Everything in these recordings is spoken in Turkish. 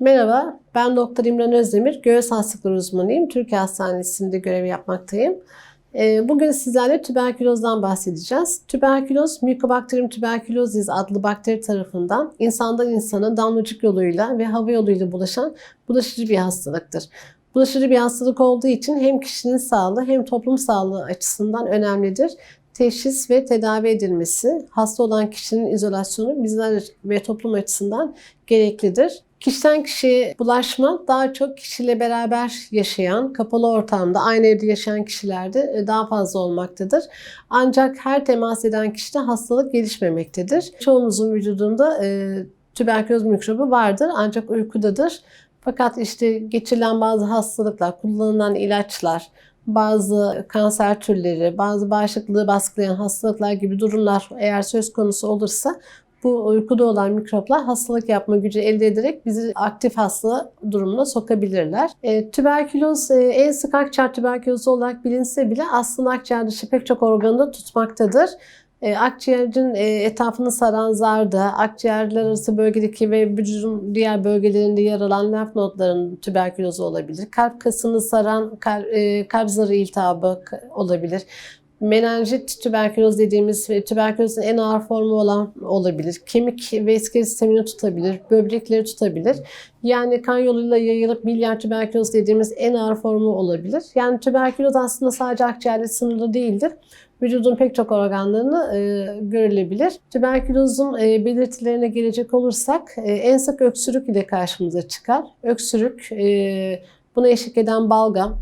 Merhaba, ben Doktor İmran Özdemir, göğüs hastalıkları uzmanıyım. Türkiye Hastanesi'nde görev yapmaktayım. Ee, Bugün sizlerle tüberkülozdan bahsedeceğiz. Tüberküloz, Mycobacterium tuberculosis adlı bakteri tarafından insandan insana damlacık yoluyla ve hava yoluyla bulaşan bulaşıcı bir hastalıktır. Bulaşıcı bir hastalık olduğu için hem kişinin sağlığı hem toplum sağlığı açısından önemlidir teşhis ve tedavi edilmesi, hasta olan kişinin izolasyonu bizler ve toplum açısından gereklidir. Kişiden kişiye bulaşma daha çok kişiyle beraber yaşayan, kapalı ortamda, aynı evde yaşayan kişilerde e, daha fazla olmaktadır. Ancak her temas eden kişide hastalık gelişmemektedir. Çoğumuzun vücudunda e, tüberküloz mikrobu vardır ancak uykudadır. Fakat işte geçirilen bazı hastalıklar, kullanılan ilaçlar, bazı kanser türleri, bazı bağışıklığı baskılayan hastalıklar gibi durumlar eğer söz konusu olursa bu uykuda olan mikroplar hastalık yapma gücü elde ederek bizi aktif hasta durumuna sokabilirler. E, tüberküloz e, en sık akciğer tüberkülozu olarak bilinse bile aslında akciğer dışı pek çok organı tutmaktadır. E, akciğerin e, etrafını saran zarda, akciğerler arası bölgedeki ve vücudun diğer bölgelerinde yer alan lenf nodlarının tüberkülozu olabilir. Kalp kasını saran kal, e, kalp zarı iltihabı olabilir menenjit tüberküloz dediğimiz ve tüberkülozun en ağır formu olan olabilir. Kemik ve iskelet sistemini tutabilir, böbrekleri tutabilir. Yani kan yoluyla yayılıp milyar tüberküloz dediğimiz en ağır formu olabilir. Yani tüberküloz aslında sadece akciğerle sınırlı değildir. Vücudun pek çok organlarını e, görülebilir. Tüberkülozun e, belirtilerine gelecek olursak e, en sık öksürük ile karşımıza çıkar. Öksürük, e, buna eşlik eden balgam,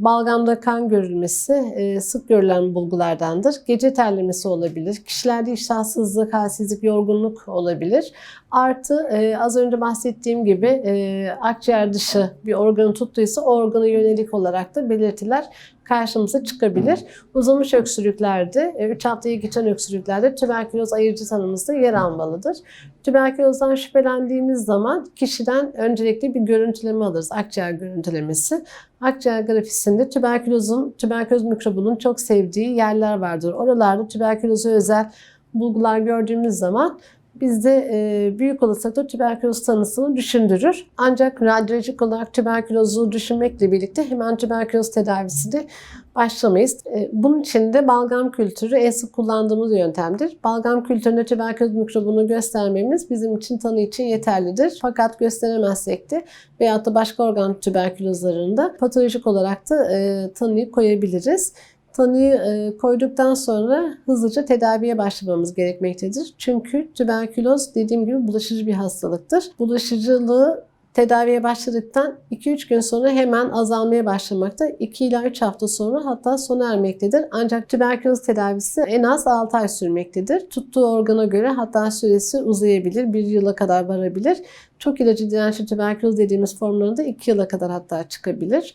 balgamda kan görülmesi e, sık görülen bulgulardandır. Gece terlemesi olabilir. Kişilerde iştahsızlık, halsizlik, yorgunluk olabilir. Artı e, az önce bahsettiğim gibi e, akciğer dışı bir organı tuttuysa organa yönelik olarak da belirtiler karşımıza çıkabilir. Uzamış öksürüklerde, 3 haftaya geçen öksürüklerde tüberküloz ayırıcı tanımızda yer almalıdır. Tüberkülozdan şüphelendiğimiz zaman kişiden öncelikle bir görüntüleme alırız. Akciğer görüntülemesi. Akciğer grafisinde tüberkülozun, tüberküloz mikrobunun çok sevdiği yerler vardır. Oralarda tüberkülozu özel bulgular gördüğümüz zaman bizde e, büyük olasılıkla tüberküloz tanısını düşündürür. Ancak radyolojik olarak tüberkülozu düşünmekle birlikte hemen tüberküloz tedavisine başlamayız. E, bunun için de balgam kültürü en sık kullandığımız yöntemdir. Balgam kültüründe tüberküloz mikrobunu göstermemiz bizim için tanı için yeterlidir. Fakat gösteremezsek de veyahut da başka organ tüberkülozlarında patolojik olarak da e, tanıyı koyabiliriz tanıyı e, koyduktan sonra hızlıca tedaviye başlamamız gerekmektedir. Çünkü tüberküloz dediğim gibi bulaşıcı bir hastalıktır. Bulaşıcılığı tedaviye başladıktan 2-3 gün sonra hemen azalmaya başlamakta. 2 ila 3 hafta sonra hatta sona ermektedir. Ancak tüberküloz tedavisi en az 6 ay sürmektedir. Tuttuğu organa göre hatta süresi uzayabilir, 1 yıla kadar varabilir. Çok ilacı dirençli tüberküloz dediğimiz formlarında 2 yıla kadar hatta çıkabilir.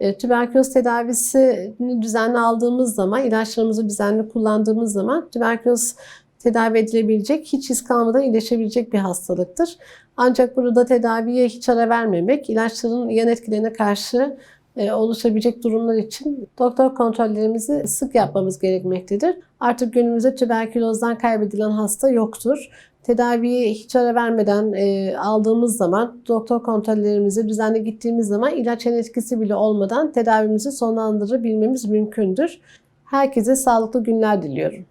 E, tüberküloz tedavisini düzenli aldığımız zaman, ilaçlarımızı düzenli kullandığımız zaman tüberküloz tedavi edilebilecek, hiç iz kalmadan iyileşebilecek bir hastalıktır. Ancak burada tedaviye hiç ara vermemek, ilaçların yan etkilerine karşı oluşabilecek durumlar için doktor kontrollerimizi sık yapmamız gerekmektedir. Artık günümüzde tüberkülozdan kaybedilen hasta yoktur. Tedaviye hiç ara vermeden e, aldığımız zaman, doktor kontrollerimizi düzenli gittiğimiz zaman ilaç yan etkisi bile olmadan tedavimizi sonlandırabilmemiz mümkündür. Herkese sağlıklı günler diliyorum.